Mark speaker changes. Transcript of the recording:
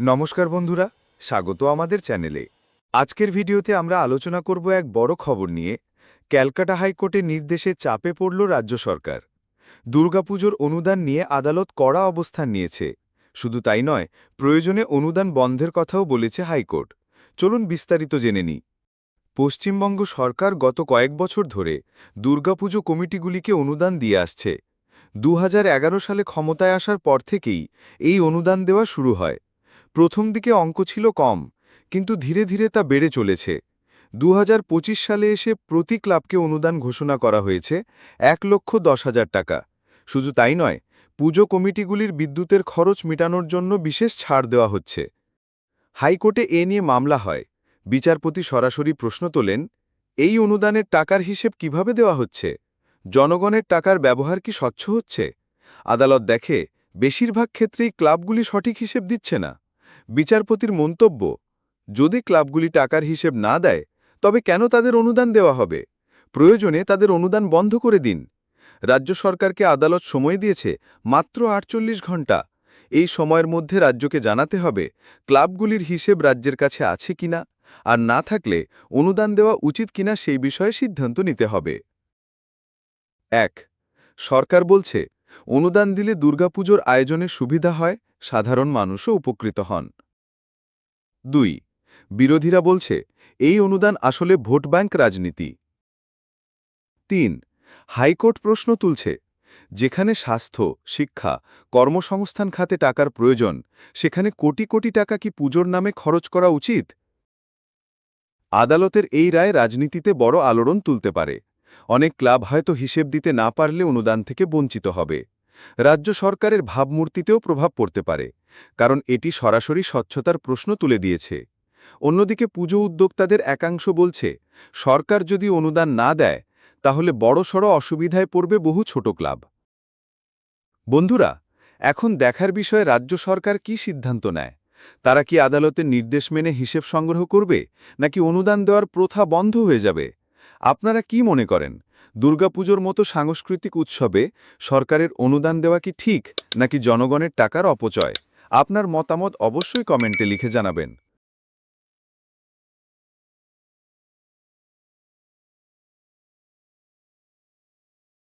Speaker 1: নমস্কার বন্ধুরা, স্বাগত আমাদের চ্যানেলে। আজকের ভিডিওতে আমরা আলোচনা করব এক বড় খবর নিয়ে। ক্যালকাটা হাইকোর্টের নির্দেশে চাপে পড়ল রাজ্য সরকার। দুর্গাপুজোর অনুদান নিয়ে আদালত কড়া অবস্থান নিয়েছে। শুধু তাই নয়, প্রয়োজনে অনুদান বন্ধের কথাও বলেছে হাইকোর্ট। চলুন বিস্তারিত জেনে নিই। পশ্চিমবঙ্গ সরকার গত কয়েক বছর ধরে দুর্গাপুজো কমিটিগুলিকে অনুদান দিয়ে আসছে। দু হাজার এগারো সালে ক্ষমতায় আসার পর থেকেই এই অনুদান দেওয়া শুরু হয়। প্রথম দিকে অঙ্ক ছিল কম, কিন্তু ধীরে ধীরে তা বেড়ে চলেছে। দু হাজার পঁচিশ সালে এসে প্রতি ক্লাবকে অনুদান ঘোষণা করা হয়েছে এক লক্ষ দশ হাজার টাকা। শুধু তাই নয়, পুজো কমিটিগুলির বিদ্যুতের খরচ মেটানোর জন্য বিশেষ ছাড় দেওয়া হচ্ছে। হাইকোর্টে এ নিয়ে মামলা হয়। বিচারপতি সরাসরি প্রশ্ন তোলেন, এই অনুদানের টাকার হিসেব কীভাবে দেওয়া হচ্ছে? জনগণের টাকার ব্যবহার কি স্বচ্ছ হচ্ছে? আদালত দেখে, বেশিরভাগ ক্ষেত্রেই ক্লাবগুলি সঠিক হিসেব দিচ্ছে না। বিচারপতির মন্তব্য, যদি ক্লাবগুলি টাকার হিসেব না দেয়, তবে কেন তাদের অনুদান দেওয়া হবে? প্রয়োজনে তাদের অনুদান বন্ধ করে দিন। রাজ্য সরকারকে আদালত সময় দিয়েছে মাত্র আটচল্লিশ ঘণ্টা। এই সময়ের মধ্যে রাজ্যকে জানাতে হবে, ক্লাবগুলির হিসেব রাজ্যের কাছে আছে কিনা, আর না থাকলে অনুদান দেওয়া উচিত কিনা সেই বিষয়ে সিদ্ধান্ত নিতে হবে। এক, সরকার বলছে, অনুদান দিলে দুর্গাপুজোর আয়োজনে সুবিধা হয়। সাধারণ মানুষও উপকৃত হন। দুই, বিরোধীরা বলছে, এই অনুদান আসলে ভোট ব্যাংক রাজনীতি। তিন, হাইকোর্ট প্রশ্ন তুলছে, যেখানে স্বাস্থ্য, শিক্ষা, কর্মসংস্থান খাতে টাকার প্রয়োজন, সেখানে কোটি কোটি টাকা কি পুজোর নামে খরচ করা উচিত? আদালতের এই রায় রাজনীতিতে বড় আলোড়ন তুলতে পারে। অনেক ক্লাব হয়তো হিসেব দিতে না পারলে অনুদান থেকে বঞ্চিত হবে। রাজ্য সরকারের ভাবমূর্তিতেও প্রভাব পড়তে পারে, কারণ এটি সরাসরি স্বচ্ছতার প্রশ্ন তুলে দিয়েছে। অন্যদিকে পুজো উদ্যোক্তাদের একাংশ বলছে, সরকার যদি অনুদান না দেয়, তাহলে বড়সড় অসুবিধায় পড়বে বহু ছোট ক্লাব। বন্ধুরা, এখন দেখার বিষয়ে রাজ্য সরকার কি সিদ্ধান্ত নেয়? তারা কি আদালতের নির্দেশ মেনে হিসেব সংগ্রহ করবে, নাকি অনুদান দেওয়ার প্রথা বন্ধ হয়ে যাবে? আপনারা কি মনে করেন? দুর্গাপুজোর মতো সাংস্কৃতিক উৎসবে সরকারের অনুদান দেওয়া কি ঠিক নাকি জনগণের টাকার অপচয়? আপনার মতামত অবশ্যই কমেন্টে লিখে জানাবেন।